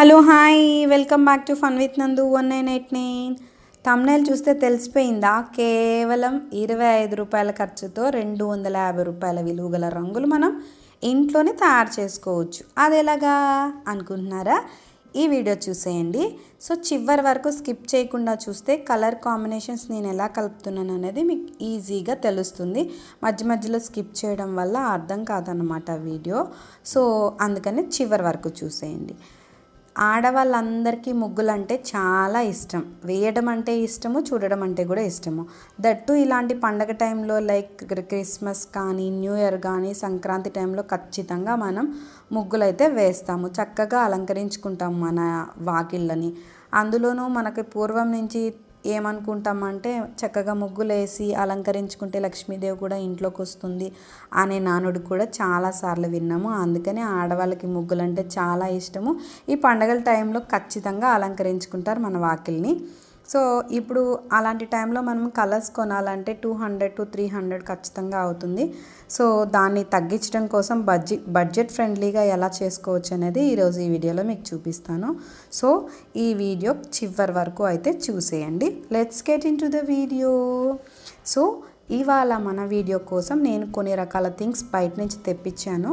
Hello hi welcome back to fun with Nandu one nine eight nine. Thumbnail చూస్తే తెలిసిపోయిందా? కేవలం ఇరవై ఐదు రూపాయల ఖర్చుతో రెండు వందల యాభై రూపాయల విలువ గల రంగులు మనం ఇంట్లోనే తయారు చేసుకోవచ్చు. అది ఎలాగా అనుకుంటున్నారా? ఈ వీడియో చూసేయండి. సో చివరి వరకు స్కిప్ చేయకుండా చూస్తే కలర్ కాంబినేషన్స్ నేను ఎలా కలుపుతున్నాను అనేది మీకు ఈజీగా తెలుస్తుంది. మధ్య మధ్యలో స్కిప్ చేయడం వల్ల అర్థం కాదన్నమాట వీడియో. సో అందుకని చివరి వరకు చూసేయండి. ఆడవాళ్ళందరికీ ముగ్గులు అంటే చాలా ఇష్టం. వేయడం అంటే ఇష్టము చూడడం అంటే కూడా ఇష్టము. దట్టు ఇలాంటి పండగ టైంలో లైక్ క్రిస్మస్ కానీ న్యూ ఇయర్ కానీ సంక్రాంతి టైంలో ఖచ్చితంగా మనం ముగ్గులు అయితే వేస్తాము. చక్కగా అలంకరించుకుంటాం మన వాకిళ్ళని. అందులోనూ మనకి పూర్వం నుంచి ఏమనుకుంటామంటే చక్కగా ముగ్గులు వేసి అలంకరించుకుంటే లక్ష్మీదేవి కూడా ఇంట్లోకి వస్తుంది అనే నానుడు కూడా చాలాసార్లు విన్నాము. అందుకనే ఆడవాళ్ళకి ముగ్గులంటే చాలా ఇష్టము. ఈ పండగల టైంలో ఖచ్చితంగా అలంకరించుకుంటారు మన వాకిల్ని. సో ఇప్పుడు అలాంటి టైంలో మనం కలర్స్ కొనాలంటే two hundred to three hundred ఖచ్చితంగా అవుతుంది. సో దాన్ని తగ్గించడం కోసం బడ్జెట్ బడ్జెట్ ఫ్రెండ్లీగా ఎలా చేసుకోవచ్చు అనేది ఈరోజు ఈ వీడియోలో మీకు చూపిస్తాను. సో ఈ వీడియో చివరి వరకు అయితే చూసేయండి. Let's get into the video so ఇవాళ మన వీడియో కోసం నేను కొన్ని రకాల థింగ్స్ బయట నుంచి తెప్పించాను.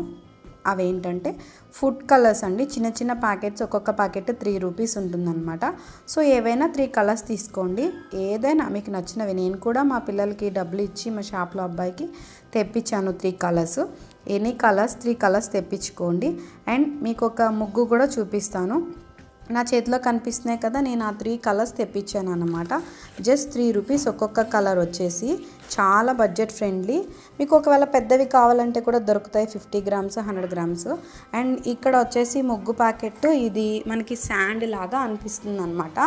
అవేంటంటే ఫుడ్ కలర్స్ అండి. చిన్న చిన్న ప్యాకెట్స్ ఒక్కొక్క ప్యాకెట్ త్రీ రూపీస్ ఉంటుందన్నమాట. సో ఏవైనా త్రీ కలర్స్ తీసుకోండి. ఏదైనా మీకు నచ్చినవి నేను కూడా మా పిల్లలకి డబ్బులు ఇచ్చి మా షాప్లో అబ్బాయికి తెప్పించాను three colours. Any colours three colours తెప్పించుకోండి. And మీకు ఒక ముగ్గు కూడా చూపిస్తాను. నా చేతిలో కనిపిస్తున్నాయి కదా నేను ఆ త్రీ కలర్స్ తెప్పించాను అనమాట జస్ట్ త్రీ రూపీస్ ఒక్కొక్క కలర్ వచ్చేసి చాలా బడ్జెట్ ఫ్రెండ్లీ మీకు ఒకవేళ పెద్దవి కావాలంటే కూడా దొరుకుతాయి fifty grams hundred grams and ఇక్కడ వచ్చేసి ముగ్గు ప్యాకెట్ ఇది మనకి శాండ్ లాగా అనిపిస్తుంది అనమాట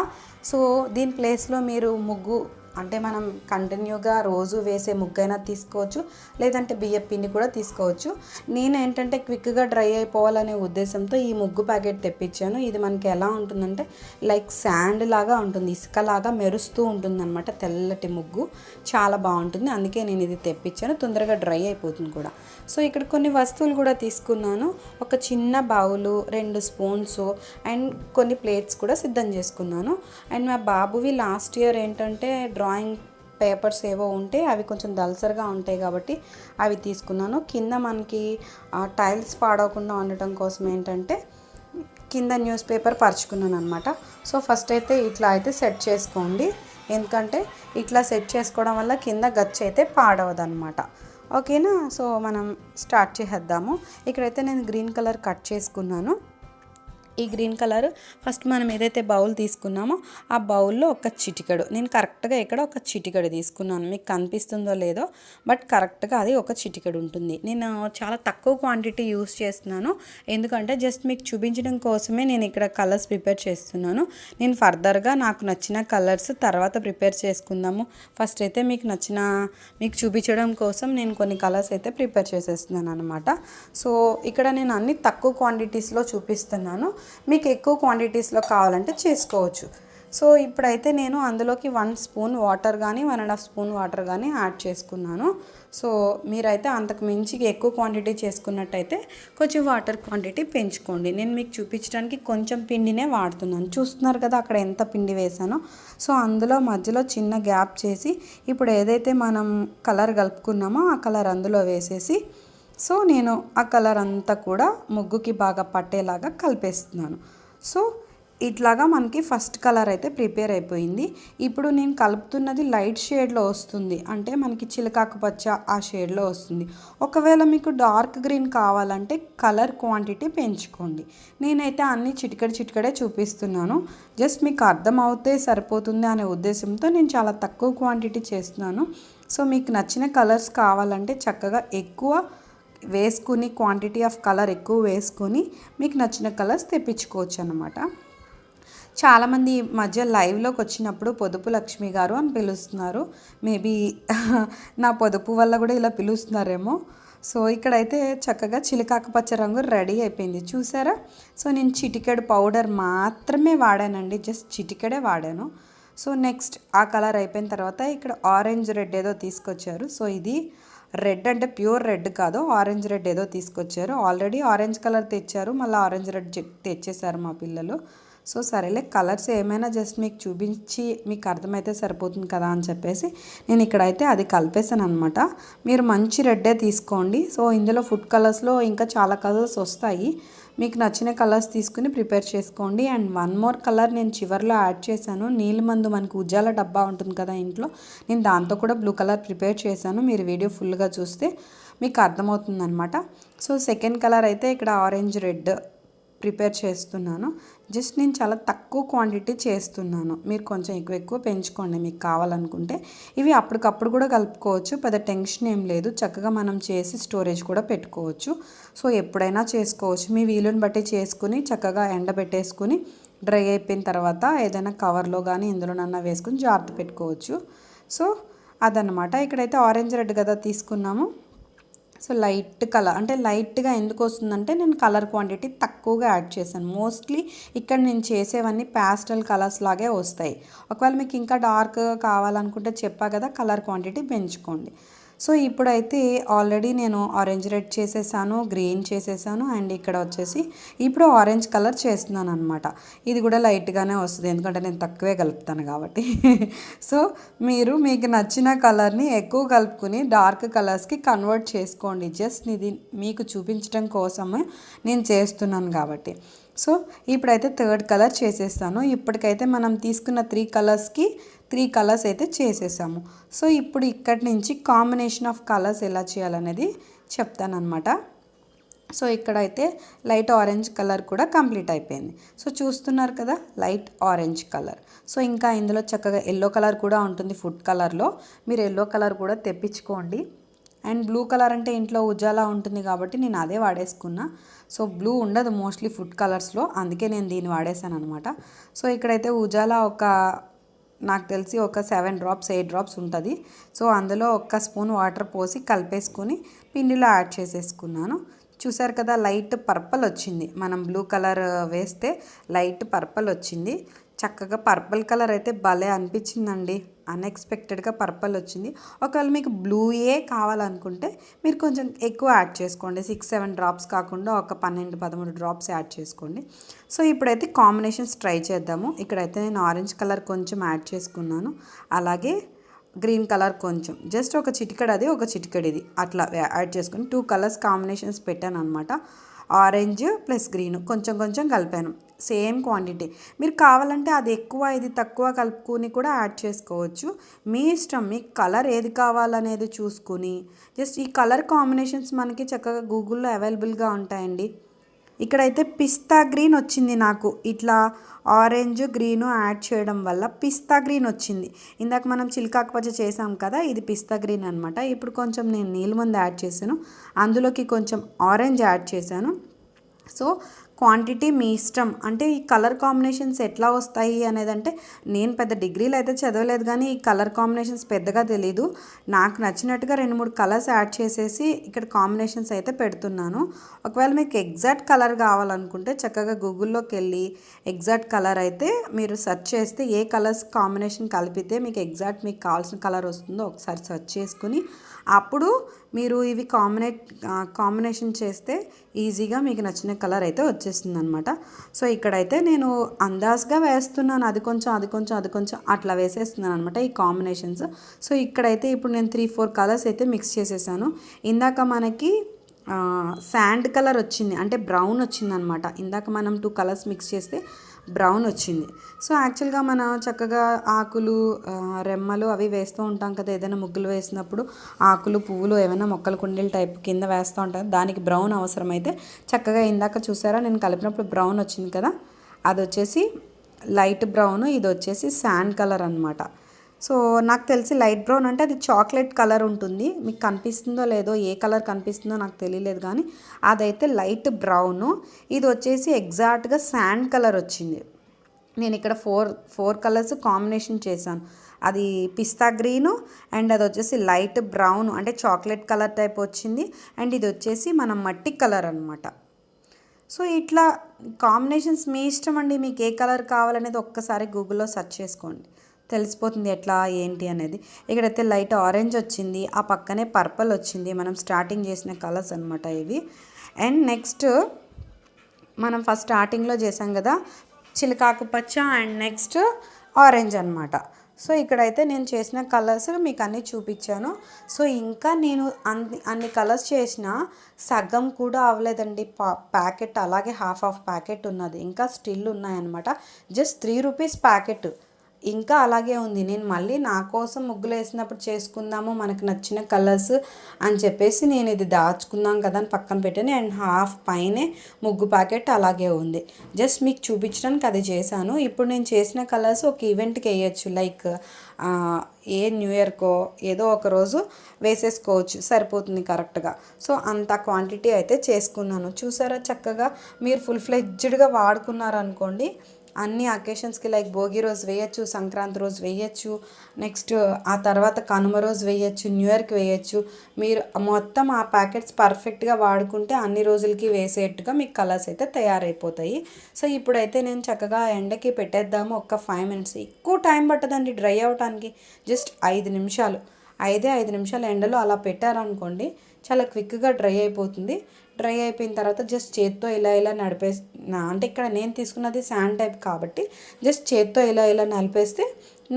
సో దీని ప్లేస్లో మీరు ముగ్గు అంటే మనం కంటిన్యూగా రోజు వేసే ముగ్గైనా తీసుకోవచ్చు లేదంటే బియ్య పిండి కూడా తీసుకోవచ్చు. నేను ఏంటంటే క్విక్గా డ్రై అయిపోవాలనే ఉద్దేశంతో ఈ ముగ్గు ప్యాకెట్ తెప్పించాను. ఇది మనకి ఎలా ఉంటుందంటే లైక్ శాండ్ లాగా ఉంటుంది ఇసుకలాగా మెరుస్తూ ఉంటుంది అనమాట తెల్లటి ముగ్గు. చాలా బాగుంటుంది అందుకే నేను ఇది తెప్పించాను. తొందరగా డ్రై అయిపోతుంది కూడా. సో ఇక్కడ కొన్ని వస్తువులు కూడా తీసుకున్నాను. ఒక చిన్న బౌలు రెండు స్పూన్స్ అండ్ కొన్ని ప్లేట్స్ కూడా సిద్ధం చేసుకున్నాను. అండ్ మా బాబువి లాస్ట్ ఇయర్ ఏంటంటే డ్రాయింగ్ పేపర్స్ ఏవో ఉంటే అవి కొంచెం దల్సర్గా ఉంటాయి కాబట్టి అవి తీసుకున్నాను. కింద మనకి టైల్స్ పాడవకుండా ఉండటం కోసం ఏంటంటే కింద న్యూస్ పేపర్ పరుచుకున్నాను అనమాట సో ఫస్ట్ అయితే ఇట్లా అయితే సెట్ చేసుకోండి. ఎందుకంటే ఇట్లా సెట్ చేసుకోవడం వల్ల కింద గచ్చి అయితే పాడవదు అనమాట ఓకేనా? సో మనం స్టార్ట్ చేసేద్దాము. ఇక్కడైతే నేను గ్రీన్ కలర్ కట్ చేసుకున్నాను. ఈ గ్రీన్ కలర్ ఫస్ట్ మనం ఏదైతే బౌల్ తీసుకున్నామో ఆ బౌల్లో ఒక చిటికెడు. నేను కరెక్ట్గా ఇక్కడ ఒక చిటికెడు తీసుకున్నాను. మీకు కనిపిస్తుందో లేదో బట్ కరెక్ట్గా అది ఒక చిటికెడు ఉంటుంది. నేను చాలా తక్కువ క్వాంటిటీ యూస్ చేస్తున్నాను. ఎందుకంటే జస్ట్ మీకు చూపించడం కోసమే నేను ఇక్కడ కలర్స్ ప్రిపేర్ చేస్తున్నాను. నేను ఫర్దర్గా నాకు నచ్చిన కలర్స్ తర్వాత ప్రిపేర్ చేసుకుందాము. ఫస్ట్ అయితే మీకు నచ్చిన మీకు చూపించడం కోసం నేను కొన్ని కలర్స్ అయితే ప్రిపేర్ చేసేస్తున్నాను అనమాట సో ఇక్కడ నేను అన్ని తక్కువ క్వాంటిటీస్లో చూపిస్తున్నాను. మీకు ఎక్కువ క్వాంటిటీస్లో కావాలంటే చేసుకోవచ్చు. సో ఇప్పుడైతే నేను అందులోకి వన్ స్పూన్ వాటర్ కానీ one and half spoon water కానీ యాడ్ చేసుకున్నాను. సో మీరైతే అంతకు మించి ఎక్కువ క్వాంటిటీ చేసుకున్నట్టయితే కొంచెం వాటర్ క్వాంటిటీ పెంచుకోండి. నేను మీకు చూపించడానికి కొంచెం పిండినే వాడుతున్నాను. చూస్తున్నారు కదా అక్కడ ఎంత పిండి వేసానో. సో అందులో మధ్యలో చిన్న గ్యాప్ చేసి ఇప్పుడు ఏదైతే మనం కలర్ కలుపుకున్నామో ఆ కలర్ అందులో వేసేసి సో నేను ఆ కలర్ అంతా కూడా ముగ్గుకి బాగా పట్టేలాగా కలిపేస్తున్నాను. సో ఇట్లాగా మనకి ఫస్ట్ కలర్ అయితే ప్రిపేర్ అయిపోయింది. ఇప్పుడు నేను కలుపుతున్నది లైట్ షేడ్లో వస్తుంది. అంటే మనకి చిలకాకు పచ్చ ఆ షేడ్లో వస్తుంది. ఒకవేళ మీకు డార్క్ గ్రీన్ కావాలంటే కలర్ క్వాంటిటీ పెంచుకోండి. నేనైతే అన్ని చిటికడి చిటికడే చూపిస్తున్నాను. జస్ట్ మీకు అర్థం అవుతే సరిపోతుంది అనే ఉద్దేశంతో నేను చాలా తక్కువ క్వాంటిటీ చేస్తున్నాను. సో మీకు నచ్చిన కలర్స్ కావాలంటే చక్కగా ఎక్కువ వేసుకుని క్వాంటిటీ ఆఫ్ కలర్ ఎక్కువ వేసుకొని మీకు నచ్చిన కలర్స్ తెప్పించుకోవచ్చు అనమాట చాలామంది ఈ మధ్య లైవ్లోకి వచ్చినప్పుడు పొదుపు లక్ష్మి గారు అని పిలుస్తున్నారు. మేబీ నా పొదుపు వల్ల కూడా ఇలా పిలుస్తున్నారేమో. సో ఇక్కడైతే చక్కగా చిలకాకపచ్చ రంగు రెడీ అయిపోయింది. చూసారా? సో నేను చిటికెడు పౌడర్ మాత్రమే వాడానండి. జస్ట్ చిటికెడే వాడాను. సో నెక్స్ట్ ఆ కలర్ అయిపోయిన తర్వాత ఇక్కడ ఆరెంజ్ రెడ్ ఏదో తీసుకొచ్చారు. సో ఇది రెడ్ అంటే ప్యూర్ రెడ్ కాదు ఆరెంజ్ రెడ్ ఏదో తీసుకొచ్చారు. ఆల్రెడీ ఆరెంజ్ కలర్ తెచ్చారు మళ్ళీ ఆరెంజ్ రెడ్ తెచ్చేశారు మా పిల్లలు. సో సరేలే కలర్స్ ఏమైనా జస్ట్ మీకు చూపించి మీకు అర్థమైతే సరిపోతుంది కదా అని చెప్పేసి నేను ఇక్కడైతే అది కలిపేసాను అనమాట మీరు మంచి రెడ్డే తీసుకోండి. సో ఇందులో ఫుడ్ కలర్స్లో ఇంకా చాలా కలర్స్ వస్తాయి. మీకు నచ్చిన కలర్స్ తీసుకుని ప్రిపేర్ చేసుకోండి. అండ్ వన్ మోర్ కలర్ నేను చివర్లో యాడ్ చేశాను. నీళ్ళ మందు మనకు ఉజ్జాల డబ్బా ఉంటుంది కదా ఇంట్లో. నేను దాంతో కూడా బ్లూ కలర్ ప్రిపేర్ చేశాను. మీరు వీడియో ఫుల్గా చూస్తే మీకు అర్థమవుతుంది అనమాట సో సెకండ్ కలర్ అయితే ఇక్కడ ఆరెంజ్ రెడ్ ప్రిపేర్ చేస్తున్నాను. జస్ట్ నేను చాలా తక్కువ క్వాంటిటీ చేస్తున్నాను. మీరు కొంచెం ఎక్కువ ఎక్కువ పెంచుకోండి మీకు కావాలనుకుంటే. ఇవి అప్పటికప్పుడు కూడా కలుపుకోవచ్చు. పెద్ద టెన్షన్ ఏం లేదు. చక్కగా మనం చేసి స్టోరేజ్ కూడా పెట్టుకోవచ్చు. సో ఎప్పుడైనా చేసుకోవచ్చు. మీ వీలుని బట్టి చేసుకుని చక్కగా ఎండబెట్టేసుకుని డ్రై అయిపోయిన తర్వాత ఏదైనా కవర్లో కానీ ఇందులోనన్నా వేసుకుని జాగ్రత్త పెట్టుకోవచ్చు. సో అదనమాట ఇక్కడైతే ఆరెంజ్ రెడ్ కదా తీసుకున్నాము. సో లైట్ కలర్ అంటే లైట్గా ఎందుకు వస్తుందంటే నేను కలర్ క్వాంటిటీ తక్కువగా యాడ్ చేశాను. మోస్ట్లీ ఇక్కడ నేను చేసేవన్నీ ప్యాస్టల్ కలర్స్ లాగే వస్తాయి. ఒకవేళ మీకు ఇంకా డార్క్ కావాలనుకుంటే చెప్పా కదా కలర్ క్వాంటిటీ పెంచుకోండి. సో ఇప్పుడైతే ఆల్రెడీ నేను ఆరెంజ్ రెడ్ చేసేసాను గ్రీన్ చేసేసాను అండ్ ఇక్కడ వచ్చేసి ఇప్పుడు ఆరెంజ్ కలర్ చేస్తున్నాను అనమాట ఇది కూడా లైట్గానే వస్తుంది ఎందుకంటే నేను తక్కువే కలుపుతాను కాబట్టి. సో మీరు మీకు నచ్చిన కలర్ని ఎక్కువ కలుపుకుని డార్క్ కలర్స్కి కన్వర్ట్ చేసుకోండి. జస్ట్ ఇది మీకు చూపించడం కోసమే నేను చేస్తున్నాను కాబట్టి. సో ఇప్పుడైతే థర్డ్ కలర్ చేసేస్తాను. ఇప్పటికైతే మనం తీసుకున్న త్రీ కలర్స్కి త్రీ కలర్స్ అయితే చేసేసాము. సో ఇప్పుడు ఇక్కడి నుంచి కాంబినేషన్ ఆఫ్ కలర్స్ ఎలా చేయాలనేది చెప్తానమాట సో ఇక్కడైతే లైట్ ఆరెంజ్ కలర్ కూడా కంప్లీట్ అయిపోయింది. సో చూస్తున్నారు కదా లైట్ ఆరెంజ్ కలర్. సో ఇంకా ఇందులో చక్కగా ఎల్లో కలర్ కూడా ఉంటుంది ఫుడ్ కలర్లో. మీరు ఎల్లో కలర్ కూడా తెప్పించుకోండి. అండ్ బ్లూ కలర్ అంటే ఇంట్లో ఉజాలా ఉంటుంది కాబట్టి నేను అదే వాడేసుకున్నా. సో బ్లూ ఉండదు మోస్ట్లీ ఫుడ్ కలర్స్లో. అందుకే నేను దీన్ని వాడేసాను అనమాట సో ఇక్కడైతే ఉజాలా ఒక నాకు తెలిసి ఒక సెవెన్ డ్రాప్స్ ఎయిట్ డ్రాప్స్ ఉంటుంది. సో అందులో ఒక్క స్పూన్ వాటర్ పోసి కలిపేసుకుని పిండిలో యాడ్ చేసేసుకున్నాను. చూసారు కదా లైట్ పర్పల్ వచ్చింది. మనం బ్లూ కలర్ వేస్తే లైట్ పర్పల్ వచ్చింది. చక్కగా పర్పుల్ కలర్ అయితే భలే అనిపించిందండి. అన్ఎక్స్పెక్టెడ్గా పర్పుల్ వచ్చింది. ఒకవేళ మీకు బ్లూయే కావాలనుకుంటే మీరు కొంచెం ఎక్కువ యాడ్ చేసుకోండి. సిక్స్ సెవెన్ డ్రాప్స్ కాకుండా ఒక పన్నెండు పదమూడు డ్రాప్స్ యాడ్ చేసుకోండి. సో ఇప్పుడైతే కాంబినేషన్స్ ట్రై చేద్దాము. ఇక్కడైతే నేను ఆరెంజ్ కలర్ కొంచెం యాడ్ చేసుకున్నాను. అలాగే గ్రీన్ కలర్ కొంచెం. జస్ట్ ఒక చిటికెడు ఒక చిటికెడు అట్లా యాడ్ చేసుకుని టూ కలర్స్ కాంబినేషన్స్ పెట్టాను అనమాట ఆరెంజ్ ప్లస్ గ్రీన్ కొంచెం కొంచెం కలిపాను. Same quantity. మీరు కావాలంటే అది ఎక్కువ ఇది తక్కువ కలుపుకొని కూడా యాడ్ చేసుకోవచ్చు. మీ ఇష్టం మీకు కలర్ ఏది కావాలనేది చూసుకుని. జస్ట్ ఈ కలర్ కాంబినేషన్స్ మనకి చక్కగా గూగుల్లో అవైలబుల్గా ఉంటాయండి. ఇక్కడైతే పిస్తా గ్రీన్ వచ్చింది నాకు. ఇట్లా ఆరెంజ్ గ్రీను యాడ్ చేయడం వల్ల పిస్తా గ్రీన్ వచ్చింది. ఇందాక మనం చిలకాకుపచ్చ చేసాం కదా ఇది పిస్తా గ్రీన్ అనమాట ఇప్పుడు కొంచెం నేను నీళ్ళ ముందు యాడ్ చేశాను. అందులోకి కొంచెం ఆరెంజ్ యాడ్ చేశాను. సో క్వాంటిటీ మీ ఇష్టం. అంటే ఈ కలర్ కాంబినేషన్స్ ఎట్లా వస్తాయి అనేది అంటే నేను పెద్ద డిగ్రీలు అయితే చదవలేదు కానీ ఈ కలర్ కాంబినేషన్స్ పెద్దగా తెలీదు. నాకు నచ్చినట్టుగా రెండు మూడు కలర్స్ యాడ్ చేసేసి ఇక్కడ కాంబినేషన్స్ అయితే పెడుతున్నాను. ఒకవేళ మీకు ఎగ్జాక్ట్ కలర్ కావాలనుకుంటే చక్కగా గూగుల్లోకి వెళ్ళి ఎగ్జాక్ట్ కలర్ అయితే మీరు సెర్చ్ చేస్తే ఏ కలర్స్ కాంబినేషన్ కలిపితే మీకు ఎగ్జాక్ట్ మీకు కావాల్సిన కలర్ వస్తుందో ఒకసారి సెర్చ్ చేసుకుని అప్పుడు మీరు ఇవి కాంబినేట్ కాంబినేషన్ చేస్తే ఈజీగా మీకు నచ్చిన కలర్ అయితే వచ్చేస్తుంది అనమాట సో ఇక్కడైతే నేను అందాజ్గా వేస్తున్నాను. అది కొంచెం అది కొంచెం అది కొంచెం అట్లా వేసేస్తున్నాను అనమాట ఈ కాంబినేషన్స్ సో ఇక్కడైతే ఇప్పుడు నేను త్రీ ఫోర్ కలర్స్ అయితే మిక్స్ చేసేసాను. ఇందాక మనకి శాండ్ కలర్ వచ్చింది. అంటే బ్రౌన్ వచ్చింది అనమాట ఇందాక మనం టూ కలర్స్ మిక్స్ చేస్తే బ్రౌన్ వచ్చింది. సో యాక్చువల్గా మనం చక్కగా ఆకులు రెమ్మలు అవి వేస్తూ ఉంటాం కదా ఏదైనా ముగ్గులు వేసినప్పుడు ఆకులు పువ్వులు ఏమైనా మొక్కల కుండీల టైప్ కింద వేస్తూ ఉంటాం. దానికి బ్రౌన్ అవసరమైతే చక్కగా ఇందాక చూసారా నేను కలిపినప్పుడు బ్రౌన్ వచ్చింది కదా అది వచ్చేసి లైట్ బ్రౌన్ ఇది వచ్చేసి శాండ్ కలర్ అనమాట సో నాకు తెలిసి లైట్ బ్రౌన్ అంటే అది చాక్లెట్ కలర్ ఉంటుంది. మీకు కనిపిస్తుందో లేదో ఏ కలర్ కనిపిస్తుందో నాకు తెలియలేదు కానీ అదైతే లైట్ బ్రౌను. ఇది వచ్చేసి ఎగ్జాక్ట్గా శాండ్ కలర్ వచ్చింది. నేను ఇక్కడ ఫోర్ ఫోర్ కలర్స్ కాంబినేషన్ చేశాను. అది పిస్తా గ్రీను అండ్ అది వచ్చేసి లైట్ బ్రౌన్ అంటే చాక్లెట్ కలర్ టైప్ వచ్చింది. అండ్ ఇది వచ్చేసి మనం మట్టి కలర్ అనమాట సో ఇట్లా కాంబినేషన్స్ మీ ఇష్టం అండి. మీకు ఏ కలర్ కావాలనేది ఒక్కసారి గూగుల్లో సెర్చ్ చేసుకోండి. తెలిసిపోతుంది ఎట్లా ఏంటి అనేది. ఇక్కడైతే లైట్ ఆరెంజ్ వచ్చింది ఆ పక్కనే పర్పల్ వచ్చింది. మనం స్టార్టింగ్ చేసిన కలర్స్ అనమాట ఇవి. అండ్ నెక్స్ట్ మనం ఫస్ట్ స్టార్టింగ్లో చేసాం కదా చిలకాకు పచ్చ అండ్ నెక్స్ట్ ఆరెంజ్ అనమాట సో ఇక్కడైతే నేను చేసిన కలర్స్ మీకు అన్నీ చూపించాను. సో ఇంకా నేను అన్ని అన్ని కలర్స్ చేసిన సగం కూడా అవ్వలేదండి. ప్యాకెట్ అలాగే హాఫ్ ఆఫ్ ప్యాకెట్ ఉన్నది. ఇంకా స్టిల్ ఉన్నాయన్నమాట. Just three rupees packet. ఇంకా అలాగే ఉంది. నేను మళ్ళీ నా కోసం ముగ్గులు వేసినప్పుడు చేసుకుందాము మనకు నచ్చిన కలర్స్ అని చెప్పేసి నేను ఇది దాచుకుందాం కదా అని పక్కన పెట్టాను. అండ్ హాఫ్ పైనే ముగ్గు ప్యాకెట్ అలాగే ఉంది. జస్ట్ మీకు చూపించడానికి అది చేశాను. ఇప్పుడు నేను చేసిన కలర్స్ ఒక ఈవెంట్కి వేయచ్చు. లైక్ ఏ న్యూ ఇయర్కో ఏదో ఒక రోజు వేసేసుకోవచ్చు. సరిపోతుంది కరెక్ట్గా సో అంత క్వాంటిటీ అయితే చేసుకున్నాను. చూసారా? చక్కగా మీరు ఫుల్ ఫ్లెడ్జ్డ్గా వాడుకున్నారనుకోండి అన్ని అకేషన్స్కి లైక్ భోగి రోజు వేయచ్చు సంక్రాంతి రోజు వేయచ్చు నెక్స్ట్ ఆ తర్వాత కనుమ రోజు వేయచ్చు న్యూ ఇయర్కి వేయచ్చు. మీరు మొత్తం ఆ ప్యాకెట్స్ పర్ఫెక్ట్గా వాడుకుంటే అన్ని రోజులకి వేసేట్టుగా మీకు కలర్స్ అయితే తయారైపోతాయి. సో ఇప్పుడైతే నేను చక్కగా ఎండకి పెట్టేద్దాము ఒక్క ఫైవ్ మినిట్స్. ఎక్కువ టైం పట్టదండి డ్రై అవడానికి జస్ట్ ఐదు నిమిషాలు. ఐదే ఐదు నిమిషాలు ఎండలో అలా పెట్టారనుకోండి చాలా క్విక్గా డ్రై అయిపోతుంది. డ్రై అయిపోయిన తర్వాత జస్ట్ చేత్తో ఇలా ఇలా నడిపేస్తున్నా. అంటే ఇక్కడ నేను తీసుకున్నది శాండ్ టైప్ కాబట్టి జస్ట్ చేత్తో ఇలా ఇలా నలిపేస్తే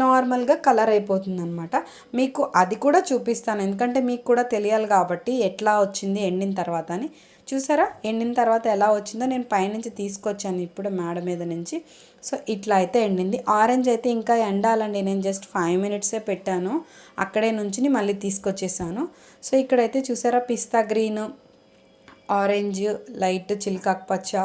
నార్మల్గా కలర్ అయిపోతుంది అనమాట మీకు అది కూడా చూపిస్తాను. ఎందుకంటే మీకు కూడా తెలియాలి కాబట్టి ఎట్లా వచ్చింది ఎండిన తర్వాత అని. చూసారా? ఎండిన తర్వాత ఎలా వచ్చిందో నేను పైనుంచి తీసుకొచ్చాను ఇప్పుడు మేడ మీద నుంచి. సో ఇట్లా అయితే ఎండింది. ఆరెంజ్ అయితే ఇంకా ఎండాలండి. నేను జస్ట్ ఫైవ్ మినిట్సే పెట్టాను. అక్కడే నుంచి మళ్ళీ తీసుకొచ్చేసాను. సో ఇక్కడైతే చూసారా? పిస్తా గ్రీన్. ఆరెంజ్ లైట్ చిల్కాకు పచ్చ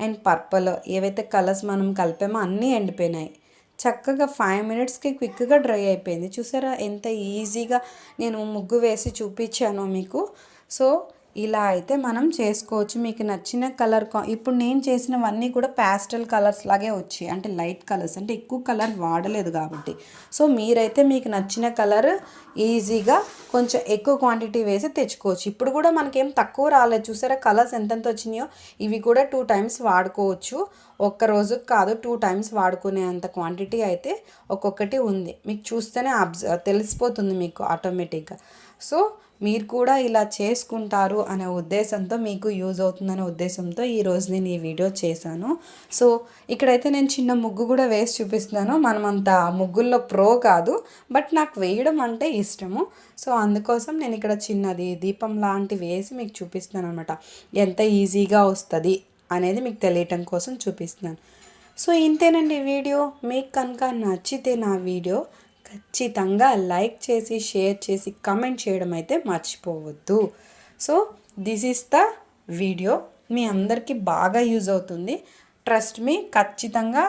అండ్ పర్పుల్ ఏవైతే కలర్స్ మనం కలిపామో అన్నీ ఎండిపోయినాయి. చక్కగా ఫైవ్ మినిట్స్కి క్విక్గా డ్రై అయిపోయింది. చూసారా ఎంత ఈజీగా నేను ముగ్గు వేసి చూపించానో మీకు. సో ఇలా అయితే మనం చేసుకోవచ్చు. మీకు నచ్చిన కలర్ ఇప్పుడు నేను చేసినవన్నీ కూడా ప్యాస్టల్ కలర్స్ లాగే వచ్చాయి. అంటే లైట్ కలర్స్ అంటే ఎక్కువ కలర్ వాడలేదు కాబట్టి. సో మీరైతే మీకు నచ్చిన కలర్ ఈజీగా కొంచెం ఎక్కువ క్వాంటిటీ వేసి తెచ్చుకోవచ్చు. ఇప్పుడు కూడా మనకేం తక్కువ రాలేదు. చూసారా? కలర్స్ ఎంతెంత వచ్చినాయో? ఇవి కూడా టూ టైమ్స్ వాడుకోవచ్చు. ఒక్క రోజుకి కాదు టూ టైమ్స్ వాడుకునే అంత క్వాంటిటీ అయితే ఒక్కొక్కటి ఉంది. మీకు చూస్తేనే అబ్జ తెలిసిపోతుంది మీకు ఆటోమేటిక్గా సో మీరు కూడా ఇలా చేసుకుంటారు అనే ఉద్దేశంతో మీకు యూజ్ అవుతుందనే ఉద్దేశంతో ఈరోజు నేను ఈ వీడియో చేశాను. సో ఇక్కడైతే నేను చిన్న ముగ్గు కూడా వేసి చూపిస్తున్నాను. మనం అంత ముగ్గుల్లో ప్రో కాదు బట్ నాకు వేయడం అంటే ఇష్టము. సో అందుకోసం నేను ఇక్కడ చిన్నది దీపం లాంటి వేసి మీకు చూపిస్తున్నాను అనమాట ఎంత ఈజీగా వస్తుంది అనేది మీకు తెలియటం కోసం చూపిస్తున్నాను. సో ఇంతేనండి వీడియో. మీకు కనుక నచ్చితే నా వీడియో ఖచ్చితంగా లైక్ చేసి షేర్ చేసి కమెంట్ చేయడం అయితే మర్చిపోవద్దు. So this is the video మీ అందరికీ బాగా యూజ్ అవుతుంది. ట్రస్ట్ మీ ఖచ్చితంగా